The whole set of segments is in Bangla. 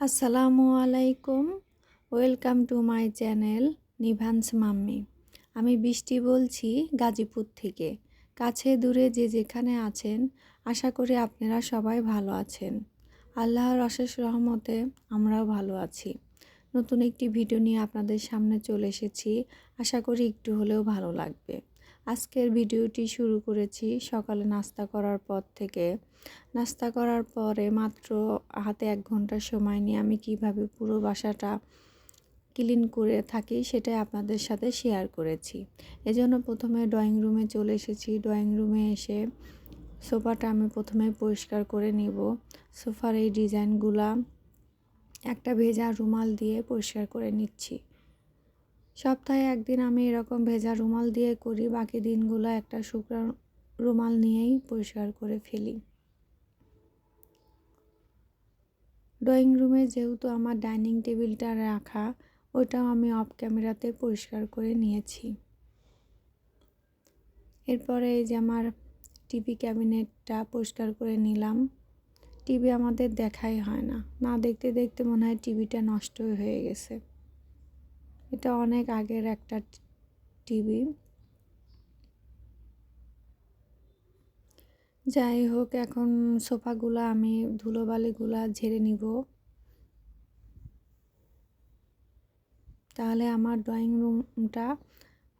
আসসালামু আলাইকুম। Welcome to my channel Nivan's mummy. আমি বৃষ্টি বলছি গাজীপুর থেকে। কাছে দূরে যে যেখানে আছেন, আশা করি আপনারা সবাই ভালো আছেন। আল্লাহর অশেষ রহমতে আমরাও ভালো আছি। নতুন একটি ভিডিও নিয়ে আপনাদের সামনে চলে এসেছি। আশা করি একটু হলেও ভালো লাগবে। আজকের ভিডিওটি শুরু করেছি সকালে নাস্তা করার পর থেকে। নাস্তা করার পরে মাত্র হাতে এক ঘণ্টার সময় নিয়ে আমি কীভাবে পুরো বাসাটা ক্লিন করে থাকি সেটাই আপনাদের সাথে শেয়ার করেছি। এজন্য প্রথমে ড্রয়িং রুমে চলে এসেছি। ড্রয়িং রুমে এসে সোফাটা আমি প্রথমে পরিষ্কার করে নিব। সোফার এই ডিজাইনগুলা একটা ভেজা রুমাল দিয়ে পরিষ্কার করে নিচ্ছি। সপ্তাহে একদিন আমি এরকম ভেজা রুমাল দিয়ে করি, বাকি দিনগুলো একটা শুকনো রুমাল নিয়েই পরিষ্কার করে ফেলি। ড্রয়িং রুমে যেহেতু আমার ডাইনিং টেবিলটা রাখা ওটাও আমি অফ ক্যামেরাতে পরিষ্কার করে নিয়েছি। এরপরে এই যে আমার টিভি ক্যাবিনেটটা পরিষ্কার করে নিলাম। টিভি আমাদের দেখাই হয় না। না দেখতে দেখতে মনে হয় টিভিটা নষ্ট হয়ে গেছে। এটা অনেক আগের একটা টিভি। যাই হোক, এখন সোফাগুলো আমি ধুলোবালিগুলা ঝেড়ে নিব। তাহলে আমার ড্রয়িং রুমটা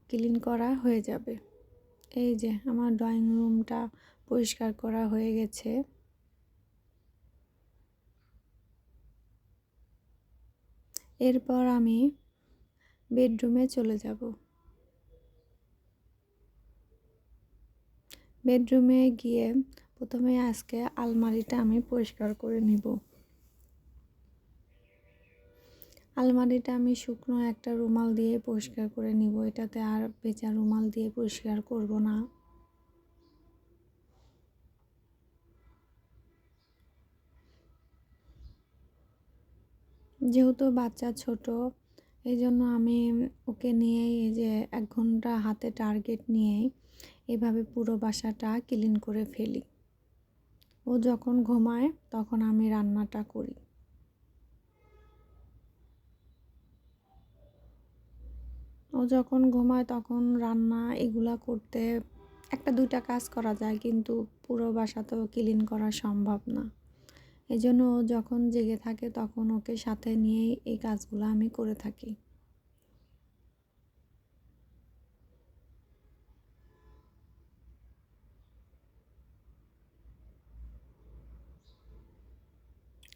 ক্লিন করা হয়ে যাবে। এই যে, আমার ড্রয়িং রুমটা পরিষ্কার করা হয়ে গেছে। এরপর আমি বেডরুমে চলে যাব। বেডরুমে গিয়ে প্রথমে আজকে আলমারিটা আমি পরিষ্কার করে নিব। আলমারিটা আমি শুকনো একটা রুমাল দিয়ে পরিষ্কার করে নিব। এটাতে আর বেচা রুমাল দিয়ে পরিষ্কার করব না। যেহেতু বাচ্চা ছোট এই জন্য আমি ওকে নিয়েই এই যে এক ঘণ্টা হাতে টার্গেট নিয়েই এভাবে পুরো বাসাটা ক্লিন করে ফেলি। ও যখন ঘুমায় তখন আমি রান্নাটা করি। ও যখন ঘুমায় তখন রান্না এগুলা করতে একটা দুইটা কাজ করা যায় কিন্তু পুরো বাসা তো ক্লিন করা সম্ভব না। এই জন্য ও যখন জেগে থাকে তখন ওকে সাথে নিয়েই এই কাজগুলো আমি করে থাকি।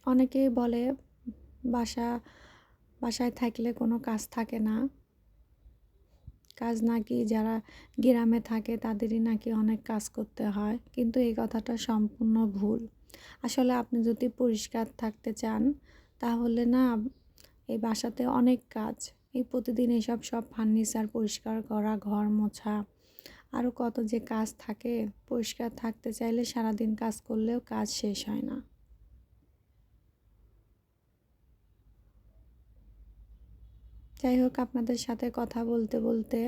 অনেকেই বলে, বাসা, বাসায় থাকলে কোনো কাজ থাকে না। কাজ নাকি যারা গ্রামে থাকে তাদেরই নাকি অনেক কাজ করতে হয়। কিন্তু এই কথাটা সম্পূর্ণ ভুল। আসলে আপনি যদি পরিষ্কার থাকতে চান, তাহলে না, এই বাসাতে অনেক কাজ। এই প্রতিদিন এসব সব ফার্নিচার পরিষ্কার করা, ঘর মোছা আরও কত যে কাজ থাকে, পরিষ্কার থাকতে চাইলে সারাদিন কাজ করলেও কাজ শেষ হয় না। যাই হোক, আপনাদের সাথে কথা বলতে বলতে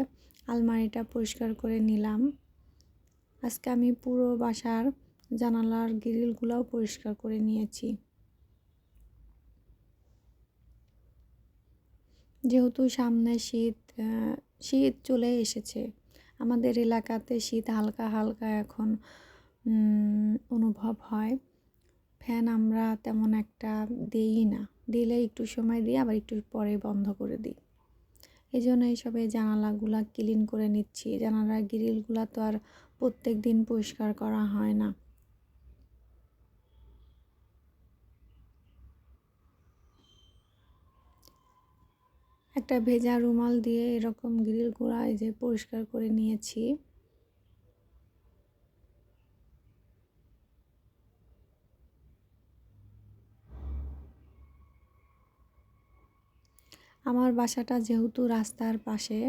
আলমারিটা পরিষ্কার করে নিলাম। আজকে আমি পুরো বাসার জানালার গ্রিলগুলোও পরিষ্কার করে নিয়েছি। যেহেতু সামনে শীত শীত চলে এসেছে, আমাদের এলাকাতে শীত হালকা হালকা এখন অনুভব হয়। ফ্যান আমরা তেমন একটা দিই না। দিলে একটু সময় দিই, আবার একটু পরে বন্ধ করে দিই। এই জন্য এইসব এই জানালাগুলা ক্লিন করে নিচ্ছি। জানালার গ্রিলগুলা তো আর প্রত্যেক দিন পরিষ্কার করা হয় না। একটা ভেজা রুমাল দিয়ে এরকম গ্রিলগুলা এই যে পরিষ্কার করে নিয়েছি। আমার বাসাটা যেহেতু রাস্তার পাশে,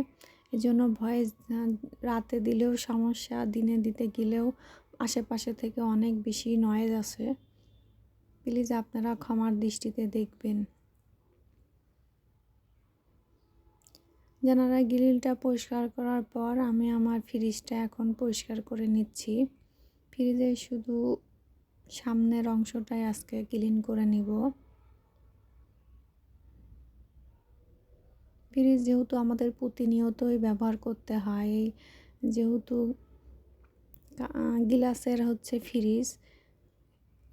এজন্য ভয়েস রাতে দিলেও সমস্যা, দিনে দিতে গেলেও আশেপাশে থেকে অনেক বেশি নয়েজ আছে। প্লিজ আপনারা ক্ষমার দৃষ্টিতে দেখবেন। জানারা গ্রিলটা পরিষ্কার করার পর আমি আমার ফ্রিজটা এখন পরিষ্কার করে নিচ্ছি। ফ্রিজে শুধু সামনের অংশটাই আজকে ক্লিন করে নিব। ফ্রিজ যেহেতু আমাদের প্রতিনিয়তই ব্যবহার করতে হয়, যেহেতু গিলাসের হচ্ছে ফ্রিজ,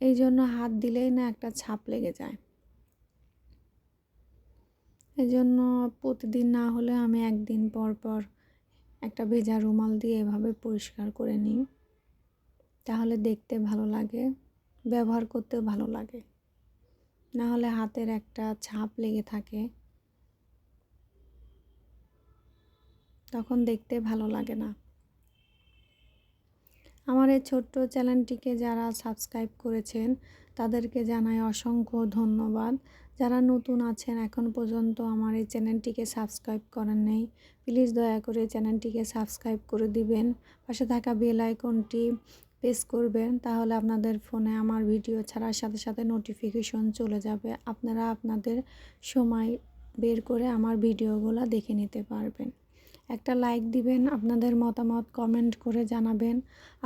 এই জন্য হাত দিলেই না একটা ছাপ লেগে যায়। এই জন্য প্রতিদিন না হলে আমি একদিন পর পর একটা ভেজা রুমাল দিয়ে এভাবে পরিষ্কার করে নিই। তাহলে দেখতে ভালো লাগে, ব্যবহার করতেও ভালো লাগে। না হলে হাতের একটা ছাপ লেগে থাকে। তখন দেখতে ভালো লাগে না। আমার এই ছোট্ট চ্যানেলটিকে যারা সাবস্ক্রাইব করেছেন, তাদেরকে জানাই অসংখ্য ধন্যবাদ। যারা নতুন আছেন, এখন পর্যন্ত আমার এই চ্যানেলটিকে সাবস্ক্রাইব করেন নেই, প্লিজ দয়া করে চ্যানেলটিকে সাবস্ক্রাইব করে দিবেন। পাশে থাকা বেল আইকনটি প্রেস করবেন, তাহলে আপনাদের ফোনে আমার ভিডিও ছাড়ার সাথে সাথে নোটিফিকেশন চলে যাবে। আপনারা আপনাদের সময় বের করে আমার ভিডিওগুলো দেখে নিতে পারবেন। একটা লাইক দিবেন, আপনাদের মতামত কমেন্ট করে জানাবেন।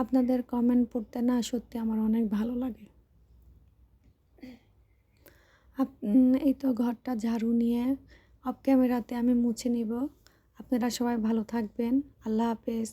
আপনাদের কমেন্ট পড়তে না সত্যি আমার অনেক ভালো লাগে। এই তো ঘরটা ঝাড়ু নিয়ে অফ ক্যামেরাতে আমি মুছে নিব। আপনারা সবাই ভালো থাকবেন। আল্লাহ হাফেজ।